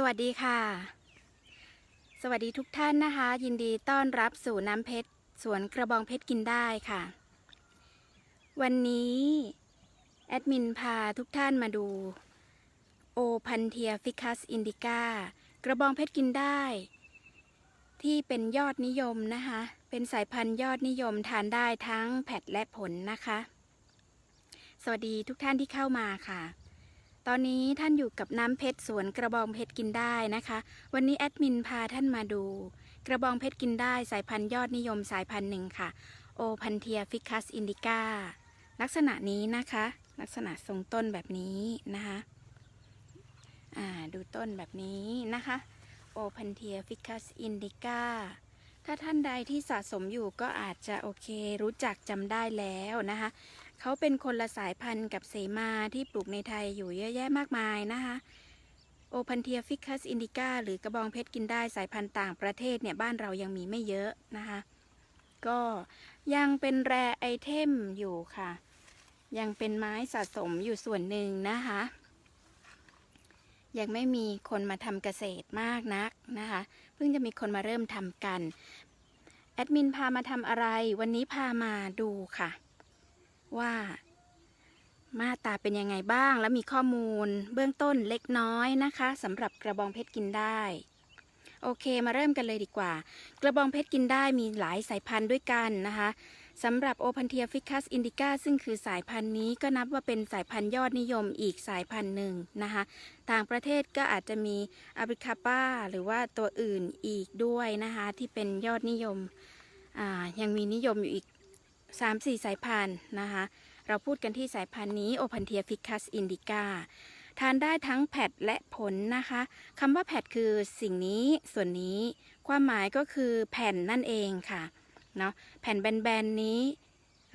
สวัสดีค่ะ สวัสดีทุกท่านนะคะ ยินดีต้อนรับสู่น้ำเพชรสวนกระบองเพชรกินได้ค่ะ วันนี้แอดมินพาทุกท่านมาดูโอพันเทียฟิคัสอินดิก้ากระบองเพชรกินได้ ที่เป็นยอดนิยมนะคะ เป็นสายพันธุ์ยอดนิยมทานได้ทั้งแผดและผลนะคะ สวัสดีทุกท่านที่เข้ามาค่ะ ตอนนี้ท่านอยู่กับน้ำเพชรสวนกระบองเพชรกินได้นะคะ วันนี้แอดมินพาท่านมาดู กระบองเพชรกินได้สายพันธุ์ยอดนิยมสายพันธุ์หนึ่งค่ะ โอพันเทียฟิคัสอินดิก้าลักษณะนี้นะคะ ลักษณะทรงต้นแบบนี้นะคะอ่าดูต้นแบบนี้นะคะ โอพันเทียฟิคัสอินดิก้าถ้าท่านใดที่สะสมอยู่ก็อาจจะโอเครู้จักจำได้แล้วนะคะ เขาเป็นคนละสายพันธุ์กับเสมาที่ปลูกในไทยอยู่เยอะแยะมากมายนะคะ โอพันเทียฟิคัสอินดิก้าหรือกระบองเพชรกินได้สายพันธุ์ต่างประเทศเนี่ยบ้านเรายังมีไม่เยอะนะคะ ก็ยังเป็นแรไอเทมอยู่ค่ะ ยังเป็นไม้สะสมอยู่ส่วนหนึ่งนะคะ ยังไม่มีคนมาทำเกษตรมากนักนะคะ เพิ่งจะมีคนมาเริ่มทำกัน แอดมินพามาทำอะไร วันนี้พามาดูค่ะ ว่า มาตาเป็นยังไงบ้าง และมีข้อมูลเบื้องต้นเล็กน้อยนะคะสำหรับกระบองเพชรกินได้ โอเคมาเริ่มกันเลยดีกว่า กระบองเพชรกินได้มีหลายสายพันธุ์ด้วยกันนะคะสำหรับโอพันเทียฟิคัสอินดิก้าซึ่งคือสายพันธุ์นี้ก็นับว่าเป็นสายพันธุ์ยอดนิยมอีกสายพันธุ์หนึ่งนะคะต่างประเทศก็อาจจะมีอาบริคาป้าหรือว่าตัวอื่นอีกด้วยนะคะที่เป็นยอดนิยมยังมีนิยมอยู่อีก 3-4สายพันธุ์นะคะ เราพูดกันที่สายพันธุ์นี้โอพันเทียฟิคัสอินดิก้าทานได้ทั้งแผดและผลนะคะคำว่าแผดคือสิ่งนี้ส่วนนี้ ความหมายก็คือแผ่นนั่นเองค่ะเนาะแผ่นแบนๆนี้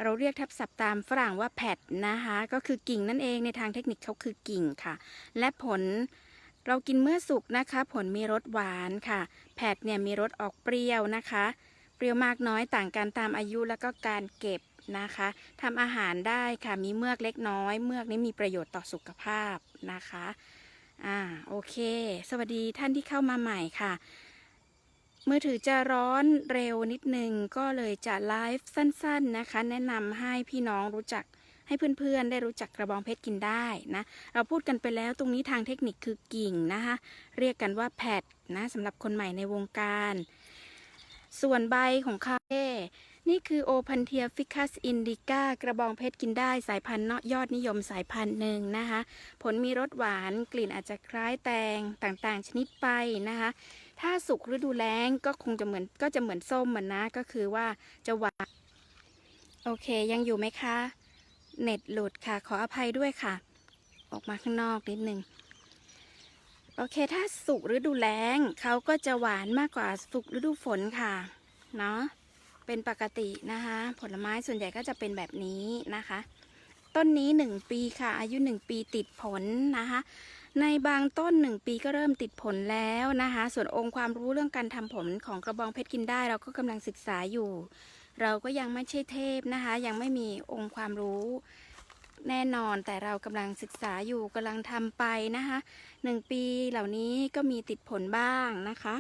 เราเรียกทับศัพท์ตามฝรั่งว่าแผดนะคะ ก็คือกิ่งนั่นเองในทางเทคนิคเขาคือกิ่งค่ะ และผลเรากินเมื่อสุกนะคะ ผลมีรสหวานค่ะ แผดเนี่ยมีรสออกเปรี้ยวนะคะ เปรี้ยวมากน้อยต่างกันตามอายุแล้วก็การเก็บนะคะทำอาหารได้ค่ะมีเมือกเล็กน้อย เมือกนี้มีประโยชน์ต่อสุขภาพนะคะอ่าโอเค สวัสดีท่านที่เข้ามาใหม่ค่ะ มือถือจะร้อนเร็วนิดนึง ก็เลยจะไลฟ์สั้นๆนะคะ แนะนำให้พี่น้องรู้จักให้เพื่อนๆ ได้รู้จักกระบองเพชรกินได้นะ เราพูดกันไปแล้วตรงนี้ทางเทคนิคคือกิ่งนะคะ เรียกกันว่าแพดนะสำหรับคนใหม่ในวงการ ส่วนใบของคาเขานี่คือโอพันเทียฟิคัสอินดิก้ากระบองเพชรกินได้สายพันธุ์เนาะยอดนิยมสายพันธุ์หนึ่งนะคะ ผลมีรสหวานกลิ่นอาจจะคล้ายแตงต่างๆ ชนิดไปนะคะ ถ้าสุกฤดูแล้งก็คงจะเหมือนก็จะเหมือนส้มเหมือนนะ ก็คือว่าจะหวาน โอเคยังอยู่ไหมคะ เน็ตหลุดค่ะ ขออภัยด้วยค่ะ ออกมาข้างนอกนิดนึง โอเคถ้าสุกฤดูแล้งเขาก็จะหวานมากกว่าสุกฤดูฝนค่ะเนาะเป็นปกตินะคะ ผลไม้ส่วนใหญ่ก็จะเป็นแบบนี้นะคะ ต้นนี้หนึ่งปีค่ะ อายุหนึ่งปีติดผลนะคะ ในบางต้นหนึ่งปีก็เริ่มติดผลแล้วนะคะ ส่วนองค์ความรู้เรื่องการทำผลของกระบองเพชรกินได้ เราก็กำลังศึกษาอยู่ เราก็ยังไม่ใช่เทพนะคะ ยังไม่มีองค์ความรู้ แน่นอนแต่เรากำลังศึกษาอยู่กำลังทำไปนะคะหนึ่งปีเหล่านี้ก็มีติดผลบ้างนะคะ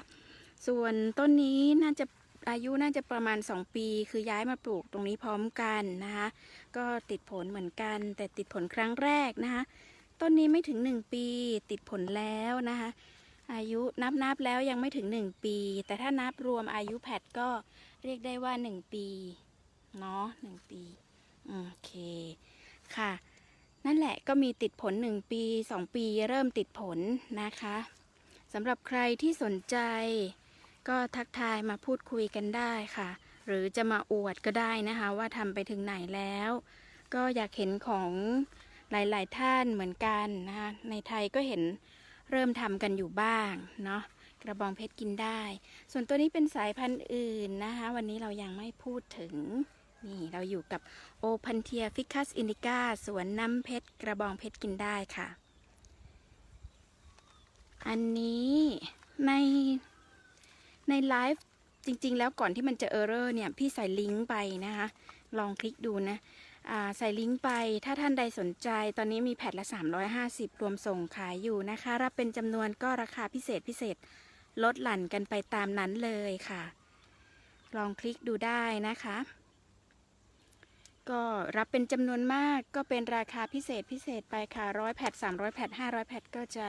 ส่วนต้นนี้น่าจะอายุน่าจะประมาณ 2 ปี คือย้ายมาปลูกตรงนี้พร้อมกันนะคะก็ติดผลเหมือนกัน แต่ติดผลครั้งแรกนะคะต้นนี้ไม่ถึง 1 ปีติดผลแล้วนะคะอายุนับนับแล้วยังไม่ถึง 1 ปี แต่ถ้านับรวมอายุแพดก็เรียกได้ว่า 1 ปีเนาะหนึ่งปี อืม ค่ะ นั่นแหละก็มีติดผล 1 ปี 2 ปีเริ่มติดผลนะคะสำหรับใครที่สนใจ ก็ทักทายมาพูดคุยกันได้ค่ะ หรือจะมาอวดก็ได้นะคะ ว่าทำไปถึงไหนแล้ว ก็อยากเห็นของหลาย ๆ ท่านเหมือนกันนะคะในไทยก็เห็นเริ่มทำกันอยู่บ้างเนาะกระบองเพชรกินได้ ส่วนตัวนี้เป็นสายพันธุ์อื่นนะคะ วันนี้เรายังไม่พูดถึง นี่เราอยู่กับโอพันเทียฟิคัสอินดิก้าสวนน้ำเพชร กระบองเพชรกินได้ค่ะ อันนี้ในในไลฟ์จริง ๆ แล้วก่อนที่มันจะเออร์เรอร์เนี่ย พี่ใส่ลิงก์ไปนะคะ ลองคลิกดูนะใส่ลิงก์ไปถ้าท่านใดสนใจ ตอนนี้มีแผ่นละ 350 รวมส่งขายอยู่นะคะ รับเป็นจำนวนก็ราคาพิเศษพิเศษลดหลั่นกันไปตามนั้นเลยค่ะ ลองคลิกดูได้นะคะ ก็รับเป็นจำนวนมากก็เป็นราคาพิเศษพิเศษไปค่ะร้อยแผ่น300แผ่น500แผ่นก็จะ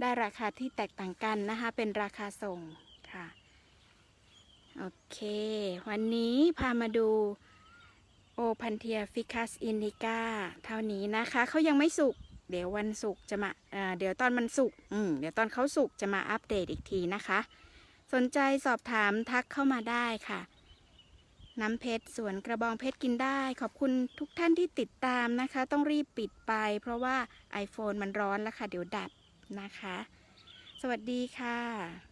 ได้ราคาที่แตกต่างกันนะคะ เป็นราคาส่งค่ะ โอเค วันนี้พามาดูโอพันเทียฟิคัสอินดิก้าเท่านี้นะคะเขายังไม่สุก เดี๋ยววันศุกจะมาอ่าเดี๋ยวตอนมันสุกอืมเดี๋ยวตอนเขาสุกจะมาอัปเดตอีกทีนะคะ สนใจสอบถามทักเข้ามาได้ค่ะ น้ำเพชรสวนกระบองเพชรกินได้ ขอบคุณทุกท่านที่ติดตามนะคะ ต้องรีบปิดไป เพราะว่า iPhone มันร้อนแล้วค่ะ เดี๋ยวดับนะคะ สวัสดีค่ะ